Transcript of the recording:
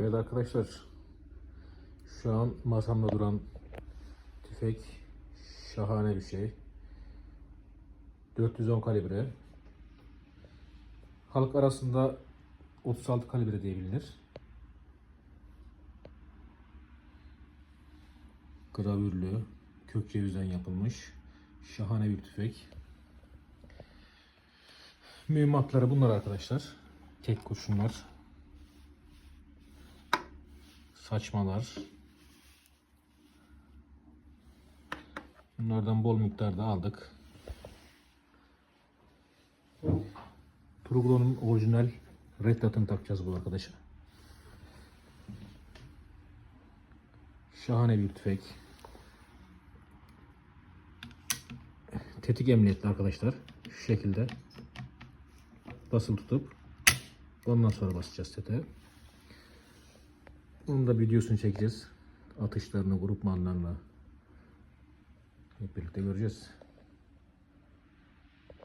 Evet arkadaşlar. Şu an masamda duran tüfek şahane bir şey. 410 kalibre. Halk arasında 36 kalibre diye bilinir. Gravürlü, kök cevizden yapılmış şahane bir tüfek. Mühimmatları bunlar arkadaşlar. Tek kurşunlar. Saçmalar. Bunlardan bol miktarda aldık. Turgulon'un orijinal Red Dot'ını takacağız bu arkadaşa. Şahane bir tüfek. Tetik emniyetli arkadaşlar. Şu şekilde basılı tutup ondan sonra basacağız tetiğe. Bunun da videosunu çekeceğiz. Atışlarını, grupmanlarını hep birlikte göreceğiz.